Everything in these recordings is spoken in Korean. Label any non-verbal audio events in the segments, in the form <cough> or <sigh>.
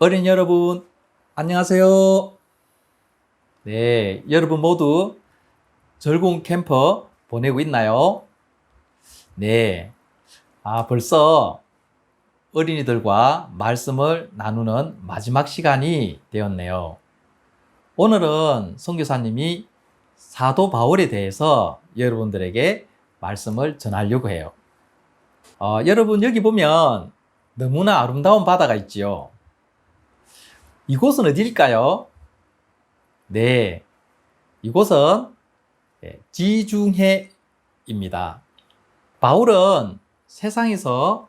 어린 여러분, 안녕하세요. 네, 여러분 모두 즐거운 캠퍼 보내고 있나요? 네. 아, 벌써 어린이들과 말씀을 나누는 마지막 시간이 되었네요. 오늘은 선교사님이 사도 바울에 대해서 여러분들에게 말씀을 전하려고 해요. 어, 여러분 여기 보면 너무나 아름다운 바다가 있지요. 이곳은 어디일까요? 네, 이곳은 예, 지중해입니다. 바울은 세상에서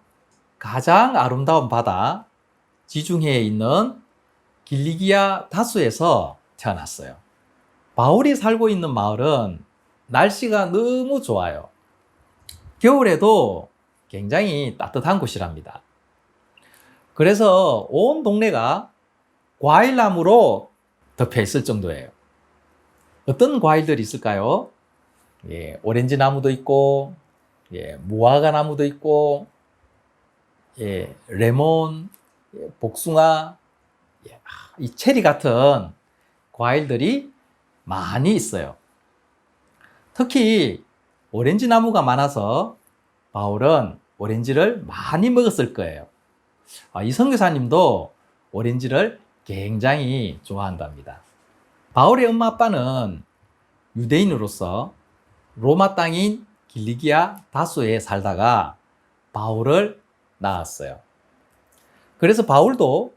가장 아름다운 바다 지중해에 있는 길리기아 다수에서 태어났어요. 바울이 살고 있는 마을은 날씨가 너무 좋아요. 겨울에도 굉장히 따뜻한 곳이랍니다. 그래서 온 동네가 과일나무로 덮여 있을 정도예요. 어떤 과일들이 있을까요? 예, 오렌지 나무도 있고, 예, 무화과 나무도 있고, 예, 레몬, 예, 복숭아, 예, 아, 이 체리 같은 과일들이 많이 있어요. 특히 오렌지 나무가 많아서 바울은 오렌지를 많이 먹었을 거예요. 아, 이 선교사님도 오렌지를 굉장히 좋아한답니다. 바울의 엄마 아빠는 유대인으로서 로마 땅인 길리기아 다수에 살다가 바울을 낳았어요. 그래서 바울도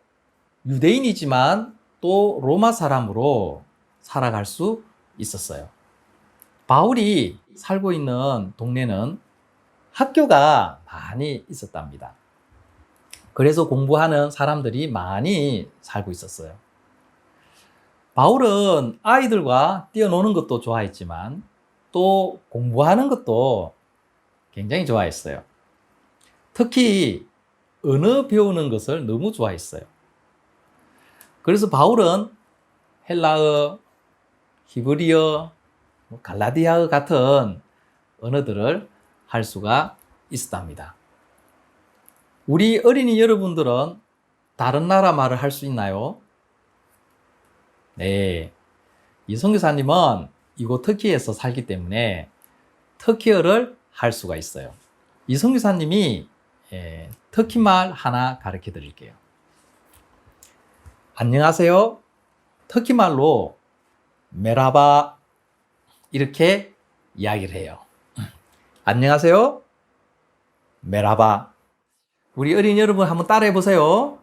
유대인이지만 또 로마 사람으로 살아갈 수 있었어요. 바울이 살고 있는 동네는 학교가 많이 있었답니다. 그래서 공부하는 사람들이 많이 살고 있었어요. 바울은 아이들과 뛰어노는 것도 좋아했지만 또 공부하는 것도 굉장히 좋아했어요. 특히 언어 배우는 것을 너무 좋아했어요. 그래서 바울은 헬라어, 히브리어, 뭐 갈라디아어 같은 언어들을 할 수가 있었답니다. 우리 어린이 여러분들은 다른 나라 말을 할 수 있나요? 네. 이 선교사님은 이곳 터키에서 살기 때문에 터키어를 할 수가 있어요. 이 선교사님이 예, 터키 말 하나 가르쳐 드릴게요. 안녕하세요. 터키 말로 메라바 이렇게 이야기를 해요. <laughs> 안녕하세요. 메라바. 우리 어린 여러분 한번 따라해 보세요.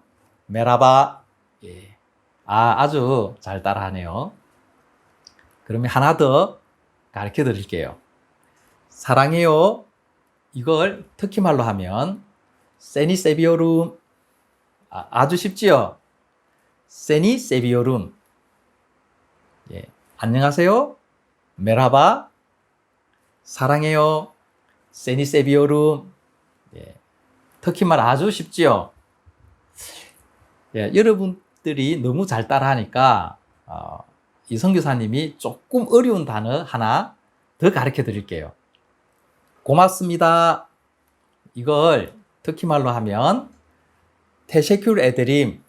메라바. 예. 아, 아주 잘 따라하네요. 그러면 하나 더 가르쳐 드릴게요. 사랑해요. 이걸 터키 말로 하면 세니 세비오룸. 아, 아주 쉽지요? 세니 세비오룸. 예. 안녕하세요. 메라바. 사랑해요. 세니 세비오룸. 예. 터키말 아주 쉽지요? 예, 여러분들이 너무 잘 따라하니까, 어, 이 선교사님이 조금 어려운 단어 하나 더 가르쳐 드릴게요. 고맙습니다. 이걸 터키말로 하면, 테셰큘 에드림.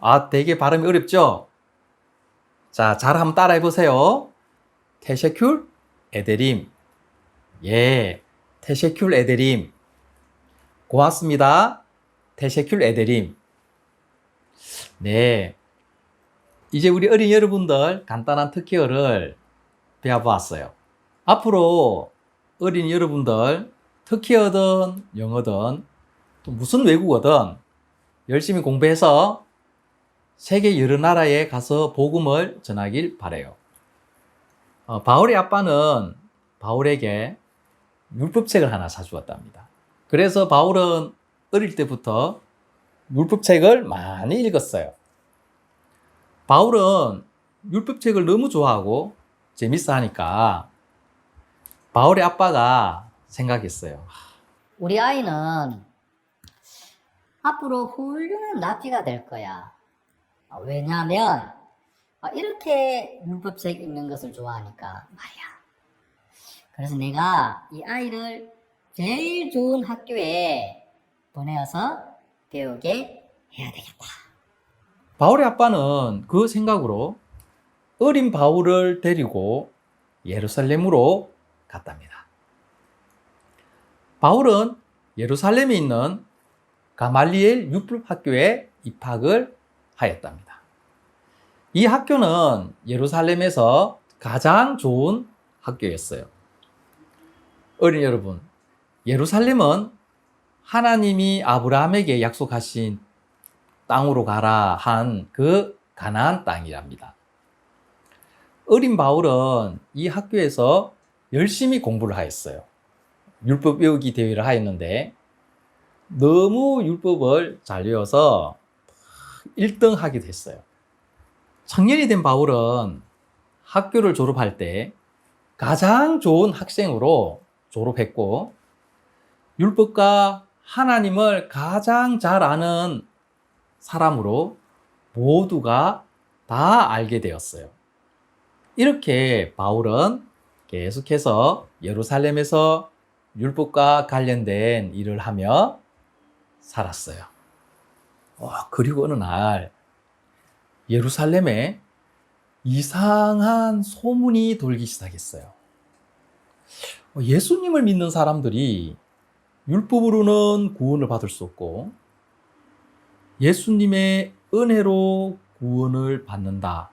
아, 되게 발음이 어렵죠? 자, 잘 한번 따라해 보세요. 테셰큘 에드림. 예, 테셰큘 에드림. 고맙습니다. 테셰큘 에드림. 네. 이제 우리 어린 여러분들 간단한 터키어를 배워보았어요. 앞으로 어린 여러분들 터키어든 영어든 또 무슨 외국어든 열심히 공부해서 세계 여러 나라에 가서 복음을 전하길 바래요. 어, 바울의 아빠는 바울에게 율법책을 하나 사주었답니다. 그래서 바울은 어릴 때부터 율법책을 많이 읽었어요. 바울은 율법책을 너무 좋아하고 재밌어 하니까 바울의 아빠가 생각했어요. 우리 아이는 앞으로 훌륭한 납치가 될 거야. 어, 왜냐하면 어, 이렇게 율법책 읽는 것을 좋아하니까 말이야. 그래서 내가 이 아이를 제일 좋은 학교에 보내어서 배우게 해야 되겠다. 바울의 아빠는 그 생각으로 어린 바울을 데리고 예루살렘으로 갔답니다. 바울은 예루살렘에 있는 가말리엘 율법 학교에 입학을 하였답니다. 이 학교는 예루살렘에서 가장 좋은 학교였어요. 어린 여러분, 예루살렘은 하나님이 아브라함에게 약속하신 땅으로 가라 한 그 가나안 땅이랍니다. 어린 바울은 이 학교에서 열심히 공부를 하였어요. 율법 외우기 대회를 하였는데 너무 율법을 잘 외워서 1등 하게 됐어요. 청년이 된 바울은 학교를 졸업할 때 가장 좋은 학생으로 졸업했고 율법과 하나님을 가장 잘 아는 사람으로 모두가 다 알게 되었어요. 이렇게 바울은 계속해서 예루살렘에서 율법과 관련된 일을 하며 살았어요. 어, 그리고 어느 날 예루살렘에 이상한 소문이 돌기 시작했어요. 어, 예수님을 믿는 사람들이 율법으로는 구원을 받을 수 없고 예수님의 은혜로 구원을 받는다.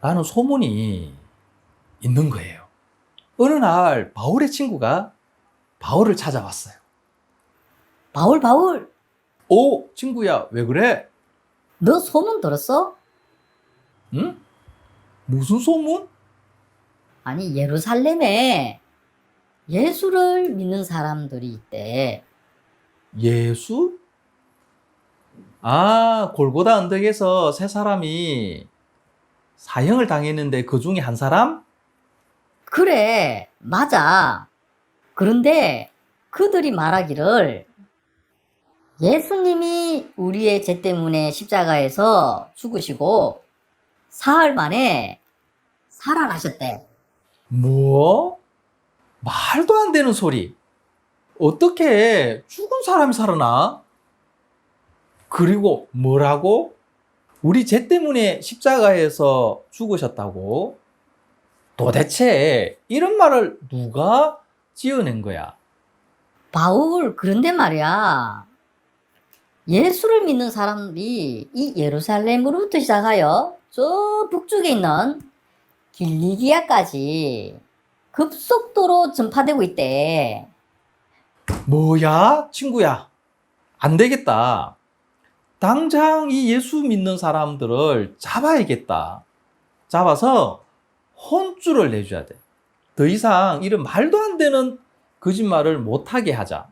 라는 소문이 있는 거예요. 어느 날 바울의 친구가 바울을 찾아왔어요. 바울, 바울, 오, 친구야, 왜 그래? 너 소문 들었어? 응? 무슨 소문? 아니, 예루살렘에 예수를 믿는 사람들이 있대. 예수? 아, 골고다 언덕에서 세 사람이 사형을 당했는데 그 중에 한 사람? 그래, 맞아. 그런데 그들이 말하기를 예수님이 우리의 죄 때문에 십자가에서 죽으시고 사흘 만에 살아나셨대. 뭐? 말도 안 되는 소리. 어떻게 죽은 사람이 살아나? 그리고 뭐라고? 우리 죄 때문에 십자가에서 죽으셨다고? 도대체 이런 말을 누가 지어낸 거야? 바울, 그런데 말이야. 예수를 믿는 사람들이 이 예루살렘으로부터 시작하여 저 북쪽에 있는 길리기아까지 급속도로 전파되고 있대. 뭐야, 친구야? 안 되겠다. 당장 이 예수 믿는 사람들을 잡아야겠다. 잡아서 혼쭐을 내줘야 돼. 더 이상 이런 말도 안 되는 거짓말을 못하게 하자.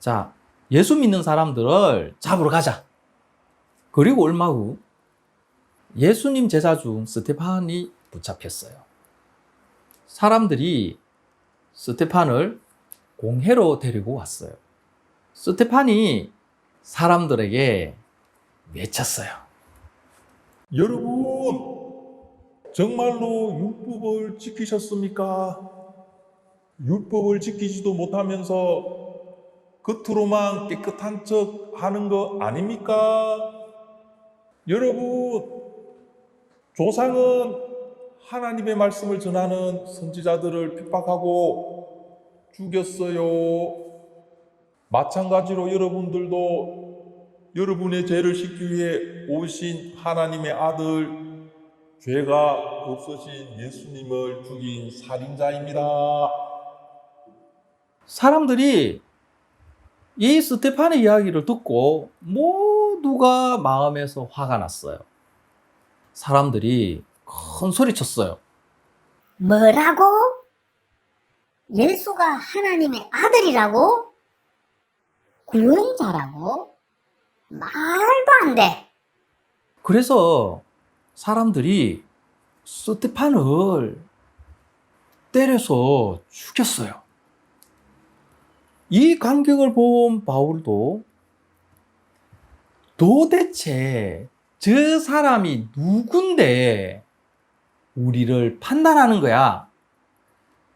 자, 예수 믿는 사람들을 잡으러 가자. 그리고 얼마 후 예수님 제자 중 스테판이 붙잡혔어요. 사람들이 스테판을 공회로 데리고 왔어요. 스테판이 사람들에게 외쳤어요. 여러분, 정말로 율법을 지키셨습니까? 율법을 지키지도 못하면서 겉으로만 깨끗한 척 하는 거 아닙니까? 여러분, 조상은 하나님의 말씀을 전하는 선지자들을 핍박하고 죽였어요. 마찬가지로 여러분들도 여러분의 죄를 씻기 위해 오신 하나님의 아들, 죄가 없으신 예수님을 죽인 살인자입니다. 사람들이 이 스테판의 이야기를 듣고 모두가 마음에서 화가 났어요. 사람들이 큰 소리 쳤어요. 뭐라고? 예수가 하나님의 아들이라고? 구원자라고? 말도 안 돼. 그래서 사람들이 스테판을 때려서 죽였어요. 이 간격을 본 바울도 도대체 저 사람이 누군데 우리를 판단하는 거야?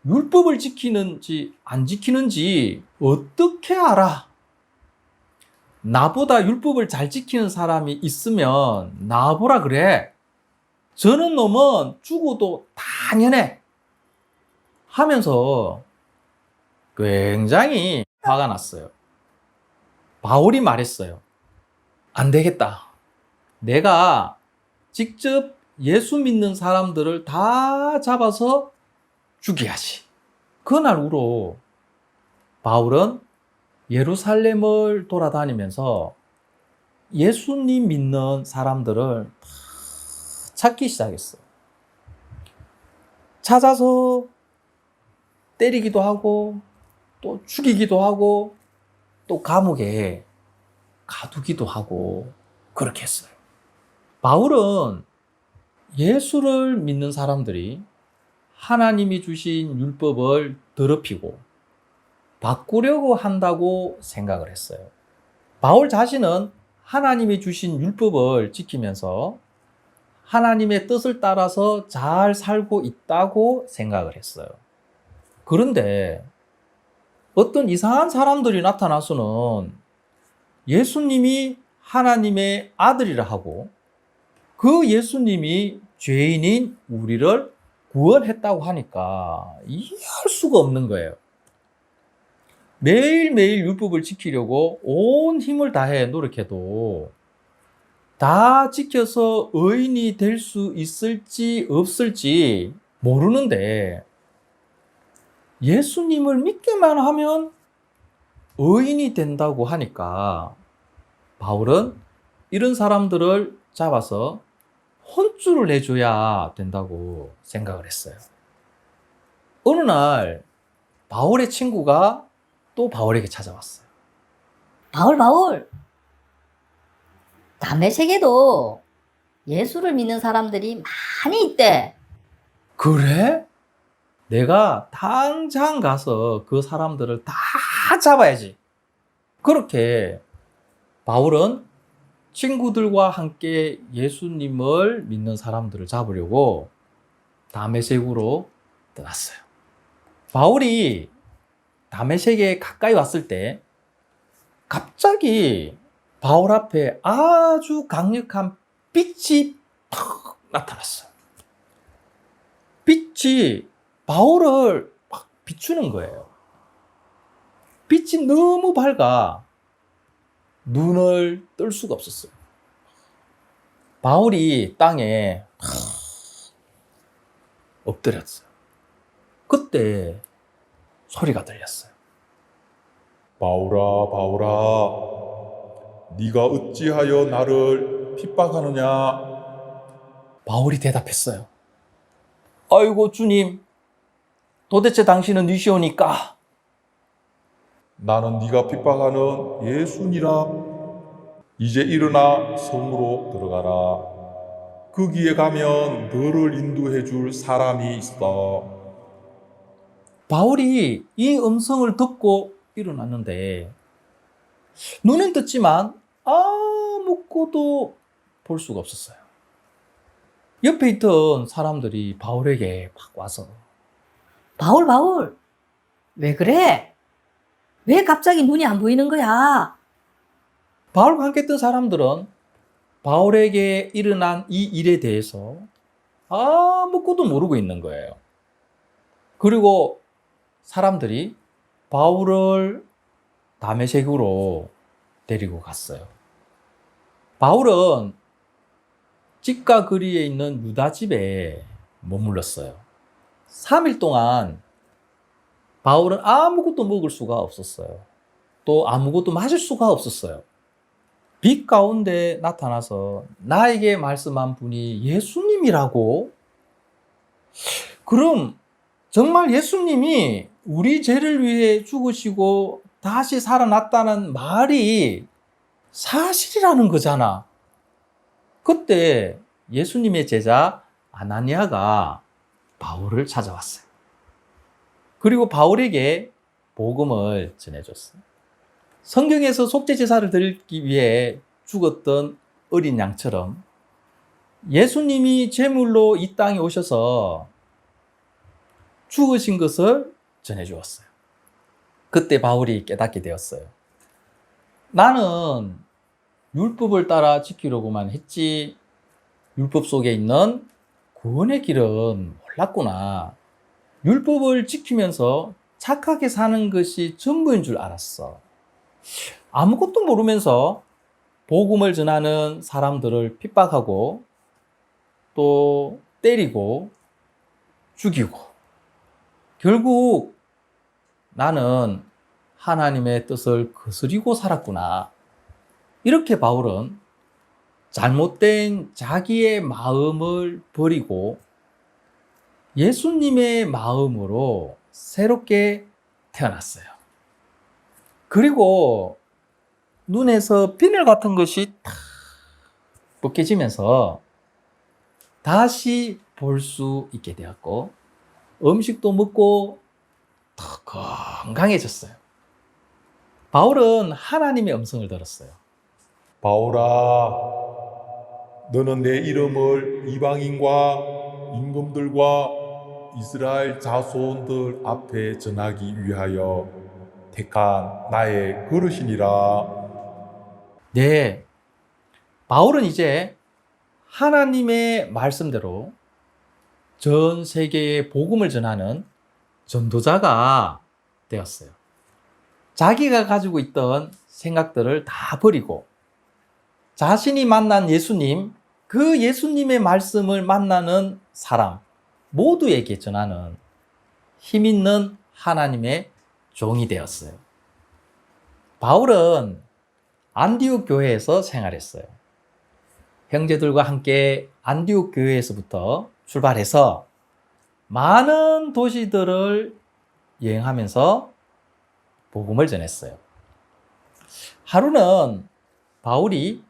율법을 지키는지 안 지키는지 어떻게 알아? 나보다 율법을 잘 지키는 사람이 있으면 나보라 그래. 저는 놈은 죽어도 당연해. 하면서 굉장히 화가 났어요. 바울이 말했어요. 안 되겠다. 내가 직접 예수 믿는 사람들을 다 잡아서 죽여야지. 그날 후로 바울은 예루살렘을 돌아다니면서 예수님 믿는 사람들을 다 찾기 시작했어요. 찾아서 때리기도 하고 또 죽이기도 하고 또 감옥에 가두기도 하고 그렇게 했어요. 바울은 예수를 믿는 사람들이 하나님이 주신 율법을 더럽히고 바꾸려고 한다고 생각을 했어요. 바울 자신은 하나님이 주신 율법을 지키면서 하나님의 뜻을 따라서 잘 살고 있다고 생각을 했어요. 그런데 어떤 이상한 사람들이 나타나서는 예수님이 하나님의 아들이라 하고 그 예수님이 죄인인 우리를 구원했다고 하니까 이해할 수가 없는 거예요. 매일매일 율법을 지키려고 온 힘을 다해 노력해도 다 지켜서 의인이 될 수 있을지 없을지 모르는데 예수님을 믿기만 하면 의인이 된다고 하니까 바울은 이런 사람들을 잡아서 혼쭐을 내줘야 된다고 생각을 했어요. 어느 날 바울의 친구가 또 바울에게 찾아왔어요. 바울, 바울. 담에색에도 예수를 믿는 사람들이 많이 있대. 그래? 내가 당장 가서 그 사람들을 다 잡아야지. 그렇게 바울은 친구들과 함께 예수님을 믿는 사람들을 잡으려고 다메섹으로 떠났어요. 바울이 다메섹에 가까이 왔을 때 갑자기 바울 앞에 아주 강력한 빛이 탁 나타났어요. 빛이 바울을 막 비추는 거예요. 빛이 너무 밝아 눈을 뜰 수가 없었어요. 바울이 땅에 엎드렸어요. 그때 소리가 들렸어요. 바울아 바울아 네가 어찌하여 나를 핍박하느냐 바울이 대답했어요. 아이고 주님, 도대체 당신은 누시오니까 나는 네가 핍박하는 예수니라 이제 일어나 성으로 들어가라 거기에 가면 너를 인도해 줄 사람이 있어 바울이 이 음성을 듣고 일어났는데 눈은 떴지만 아무것도 볼 수가 없었어요. 옆에 있던 사람들이 바울에게 막 와서 바울, 바울. 왜 그래? 왜 갑자기 눈이 안 보이는 거야? 바울과 함께 있던 사람들은 바울에게 일어난 이 일에 대해서 아무것도 모르고 있는 거예요. 그리고 사람들이 바울을 다메섹으로 데리고 갔어요. 바울은 집과 거리에 있는 유다 집에 머물렀어요. 3일 동안 바울은 아무것도 먹을 수가 없었어요. 또 아무것도 마실 수가 없었어요. 빛 가운데 나타나서 나에게 말씀한 분이 예수님이라고? 그럼 정말 예수님이 우리 죄를 위해 죽으시고 다시 살아났다는 말이 사실이라는 거잖아. 그때 예수님의 제자 아나니아가 바울을 찾아왔어요. 그리고 바울에게 복음을 전해줬어요. 성경에서 속죄 제사를 드리기 위해 죽었던 어린 양처럼 예수님이 제물로 이 땅에 오셔서 죽으신 것을 전해 주었어요. 그때 바울이 깨닫게 되었어요. 나는 율법을 따라 지키려고만 했지 율법 속에 있는 구원의 길은 몰랐구나. 율법을 지키면서 착하게 사는 것이 전부인 줄 알았어. 아무것도 모르면서 복음을 전하는 사람들을 핍박하고 또 때리고 죽이고 결국 나는 하나님의 뜻을 거스리고 살았구나. 이렇게 바울은 잘못된 자기의 마음을 버리고 예수님의 마음으로 새롭게 태어났어요. 그리고 눈에서 비늘 같은 것이 탁 벗겨지면서 다시 볼 수 있게 되었고 음식도 먹고 더 건강해졌어요. 바울은 하나님의 음성을 들었어요. 바울아, 너는 내 이름을 이방인과 임금들과 이스라엘 자손들 앞에 전하기 위하여 택한 나의 그릇이니라. 네. 바울은 이제 하나님의 말씀대로 전 세계에 복음을 전하는 전도자가 되었어요. 자기가 가지고 있던 생각들을 다 버리고 자신이 만난 예수님, 그 예수님의 말씀을 만나는 사람 모두에게 전하는 힘 있는 하나님의 종이 되었어요. 바울은 안디옥 교회에서 생활했어요. 형제들과 함께 안디옥 교회에서부터 출발해서 많은 도시들을 여행하면서 복음을 전했어요. 하루는 바울이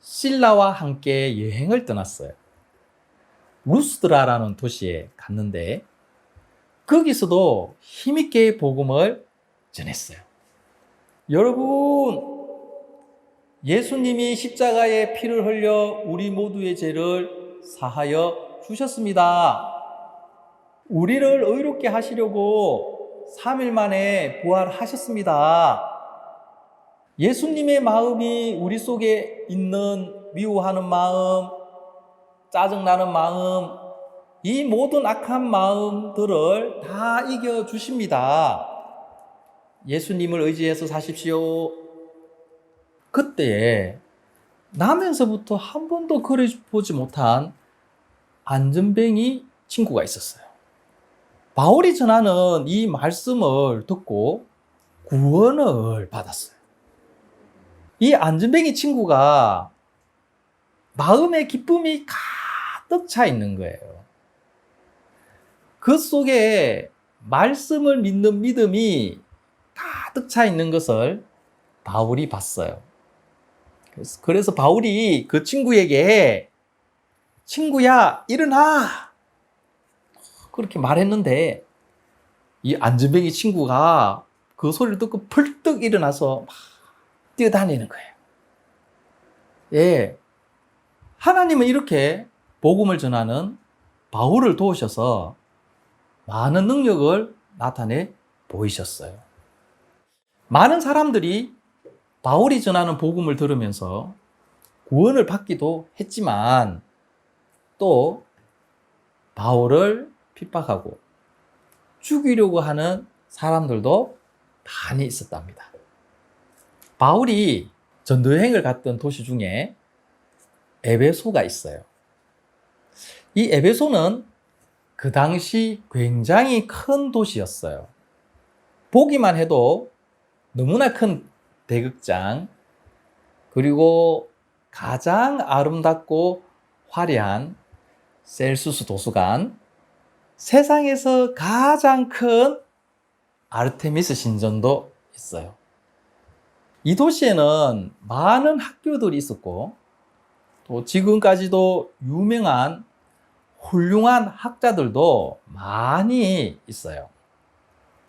신라와 함께 여행을 떠났어요. 루스드라라는 도시에 갔는데 거기서도 힘있게 복음을 전했어요. 여러분, 예수님이 십자가에 피를 흘려 우리 모두의 죄를 사하여 주셨습니다. 우리를 의롭게 하시려고 3일 만에 부활하셨습니다. 예수님의 마음이 우리 속에 있는 미워하는 마음, 짜증나는 마음, 이 모든 악한 마음들을 다 이겨 주십니다. 예수님을 의지해서 사십시오. 그때에 나면서부터 한 번도 그려보지 못한 안전뱅이 친구가 있었어요. 바울이 전하는 이 말씀을 듣고 구원을 받았어요. 이 안전뱅이 친구가 마음의 기쁨이 가득 차 있는 거예요. 그 속에 말씀을 믿는 믿음이 가득 차 있는 것을 바울이 봤어요. 그래서, 그래서 바울이 그 친구에게 친구야 일어나 그렇게 말했는데 이 안전뱅이 친구가 그 소리를 듣고 펄떡 일어나서 막 뛰어다니는 거예요. 예. 하나님은 이렇게 복음을 전하는 바울을 도우셔서 많은 능력을 나타내 보이셨어요. 많은 사람들이 바울이 전하는 복음을 들으면서 구원을 받기도 했지만 또 바울을 핍박하고 죽이려고 하는 사람들도 많이 있었답니다. 바울이 전도여행을 갔던 도시 중에 에베소가 있어요. 이 에베소는 그 당시 굉장히 큰 도시였어요. 보기만 해도 너무나 큰 대극장, 그리고 가장 아름답고 화려한 셀수스 도서관, 세상에서 가장 큰 아르테미스 신전도 있어요. 이 도시에는 많은 학교들이 있었고, 또 지금까지도 유명한 훌륭한 학자들도 많이 있어요.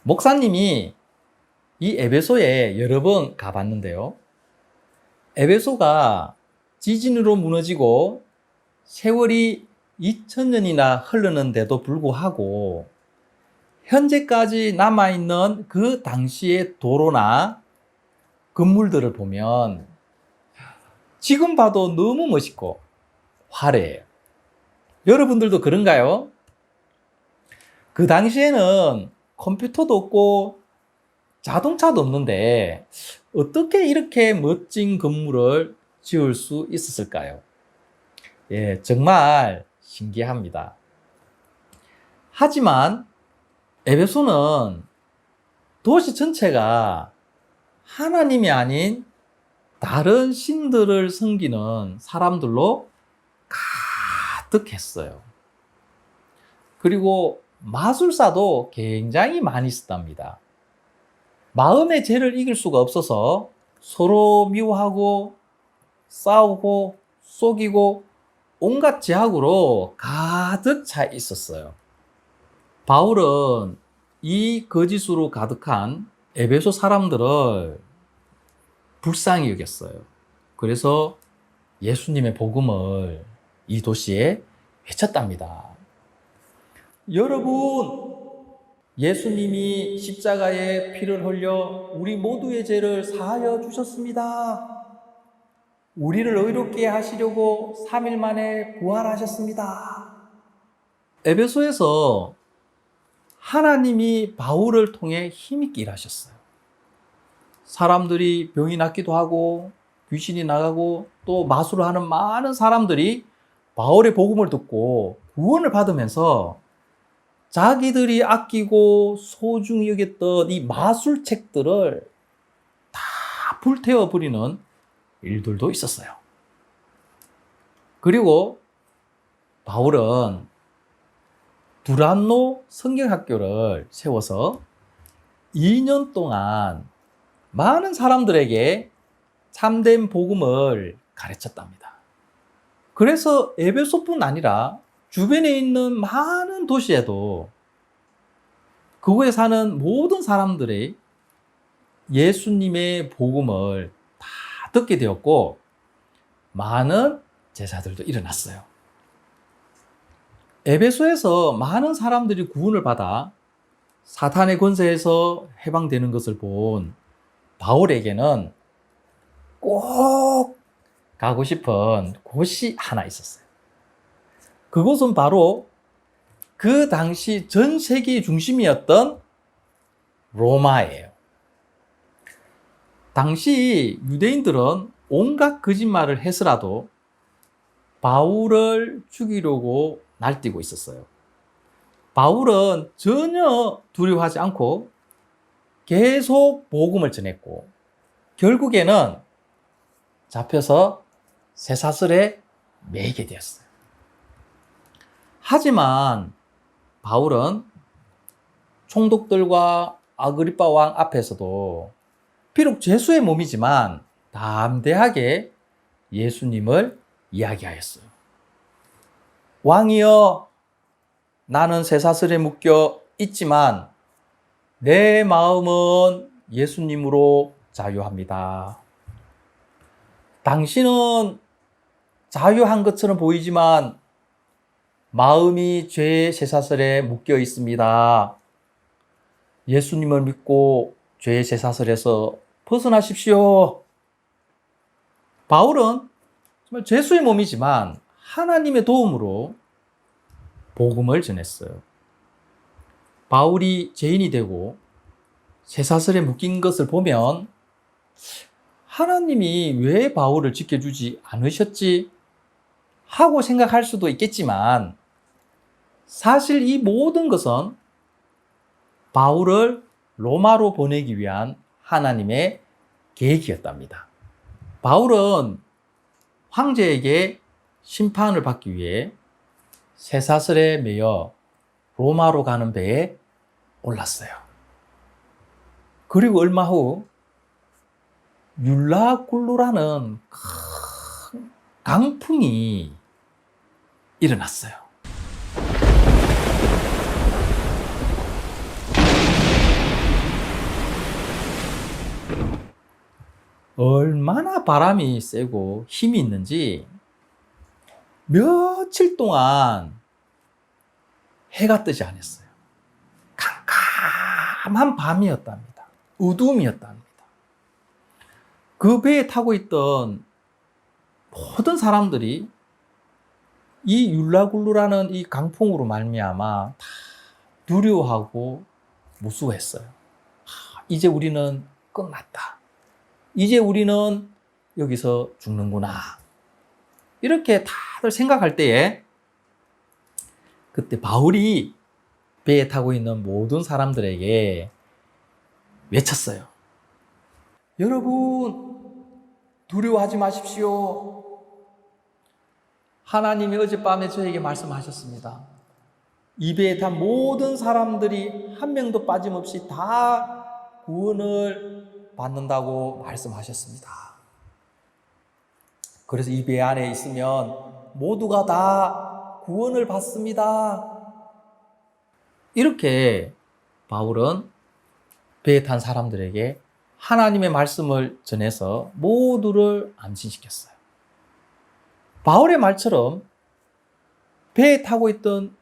목사님이 이 에베소에 여러 번 가봤는데요. 에베소가 지진으로 무너지고 세월이 2000년이나 흐르는데도 불구하고 현재까지 남아있는 그 당시의 도로나 건물들을 보면 지금 봐도 너무 멋있고 화려해요. 여러분들도 그런가요? 그 당시에는 컴퓨터도 없고 자동차도 없는데 어떻게 이렇게 멋진 건물을 지을 수 있었을까요? 예, 정말 신기합니다. 하지만 에베소는 도시 전체가 하나님이 아닌 다른 신들을 섬기는 사람들로 가득했어요. 그리고 마술사도 굉장히 많이 있었답니다. 마음의 죄를 이길 수가 없어서 서로 미워하고 싸우고 속이고 온갖 제약으로 가득 차 있었어요. 바울은 이 거짓으로 가득한 에베소 사람들을 불쌍히 여겼어요. 그래서 예수님의 복음을 이 도시에 외쳤답니다. 여러분, 예수님이 십자가에 피를 흘려 우리 모두의 죄를 사하여 주셨습니다. 우리를 의롭게 하시려고 3일 만에 부활하셨습니다. 에베소에서 하나님이 바울을 통해 힘있게 일하셨어요. 사람들이 병이 낫기도 하고 귀신이 나가고 또 마술을 하는 많은 사람들이 바울의 복음을 듣고 구원을 받으면서 자기들이 아끼고 소중히 여겼던 이 마술책들을 다 불태워 버리는 일들도 있었어요. 그리고 바울은 두란노 성경학교를 세워서 2년 동안 많은 사람들에게 참된 복음을 가르쳤답니다. 그래서 에베소뿐 아니라 주변에 있는 많은 도시에도 그곳에 사는 모든 사람들이 예수님의 복음을 다 듣게 되었고 많은 제사들도 일어났어요. 에베소에서 많은 사람들이 구원을 받아 사탄의 권세에서 해방되는 것을 본 바울에게는 꼭 가고 싶은 곳이 하나 있었어요. 그곳은 바로 그 당시 전 세계의 중심이었던 로마예요. 당시 유대인들은 온갖 거짓말을 해서라도 바울을 죽이려고 날뛰고 있었어요. 바울은 전혀 두려워하지 않고 계속 복음을 전했고 결국에는 잡혀서 쇠사슬에 매게 되었어요. 하지만 바울은 총독들과 아그리파 왕 앞에서도 비록 죄수의 몸이지만 담대하게 예수님을 이야기하였어요. 왕이여, 나는 쇠사슬에 묶여 있지만 내 마음은 예수님으로 자유합니다. 당신은 자유한 것처럼 보이지만 마음이 죄의 쇠사슬에 묶여 있습니다. 예수님을 믿고 죄의 쇠사슬에서 벗어나십시오. 바울은 정말 죄수의 몸이지만 하나님의 도움으로 복음을 전했어요. 바울이 죄인이 되고 쇠사슬에 묶인 것을 보면 하나님이 왜 바울을 지켜주지 않으셨지? 하고 생각할 수도 있겠지만 사실 이 모든 것은 바울을 로마로 보내기 위한 하나님의 계획이었답니다. 바울은 황제에게 심판을 받기 위해 쇠사슬에 매여 로마로 가는 배에 올랐어요. 그리고 얼마 후 율라굴루라는 큰 강풍이 일어났어요. 얼마나 바람이 세고 힘이 있는지 며칠 동안 해가 뜨지 않았어요. 캄캄한 밤이었답니다. 어둠이었답니다. 그 배에 타고 있던 모든 사람들이 이 율라굴루라는 이 강풍으로 말미암아 다 두려워하고 무수했어요. 아, 이제 우리는 끝났다. 이제 우리는 여기서 죽는구나. 이렇게 다들 생각할 때에 그때 바울이 배에 타고 있는 모든 사람들에게 외쳤어요. 여러분, 두려워하지 마십시오. 하나님이 어젯밤에 저에게 말씀하셨습니다. 이 배에 탄 모든 사람들이 한 명도 빠짐없이 다 구원을 받는다고 말씀하셨습니다. 그래서 이 배 안에 있으면 모두가 다 구원을 받습니다. 이렇게 바울은 배에 탄 사람들에게 하나님의 말씀을 전해서 모두를 안심시켰어요. 바울의 말처럼 배에 타고 있던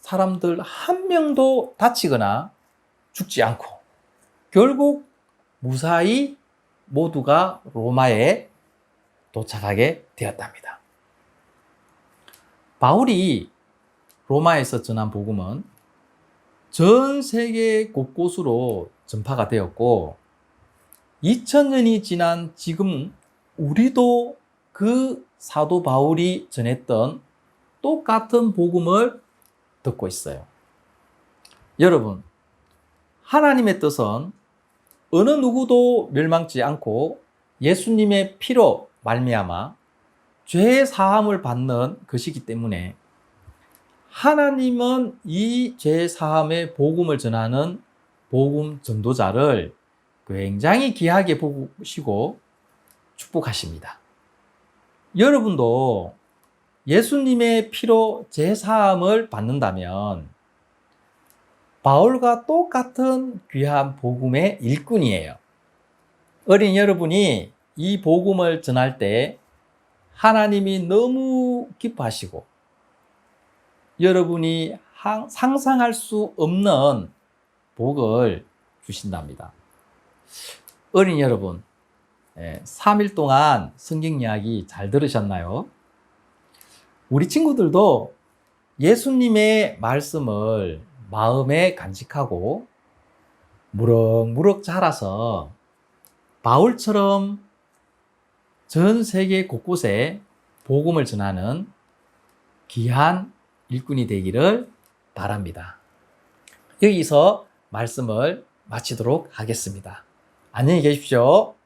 사람들 한 명도 다치거나 죽지 않고 결국 무사히 모두가 로마에 도착하게 되었답니다. 바울이 로마에서 전한 복음은 전 세계 곳곳으로 전파가 되었고 2000년이 지난 지금 우리도 그 사도 바울이 전했던 똑같은 복음을 듣고 있어요. 여러분, 하나님의 뜻은 어느 누구도 멸망치 않고 예수님의 피로 말미암아 죄 사함을 받는 것이기 때문에 하나님은 이 죄 사함의 복음을 전하는 복음 전도자를 굉장히 귀하게 보시고 축복하십니다. 여러분도 예수님의 피로 죄 사함을 받는다면 바울과 똑같은 귀한 복음의 일꾼이에요. 어린 여러분이 이 복음을 전할 때 하나님이 너무 기뻐하시고 여러분이 항- 상상할 수 없는 복을 주신답니다. 어린 여러분, 3일 동안 성경 이야기 잘 들으셨나요? 우리 친구들도 예수님의 말씀을 마음에 간직하고 무럭무럭 자라서 바울처럼 전 세계 곳곳에 복음을 전하는 귀한 일꾼이 되기를 바랍니다. 여기서 말씀을 마치도록 하겠습니다. 안녕히 계십시오.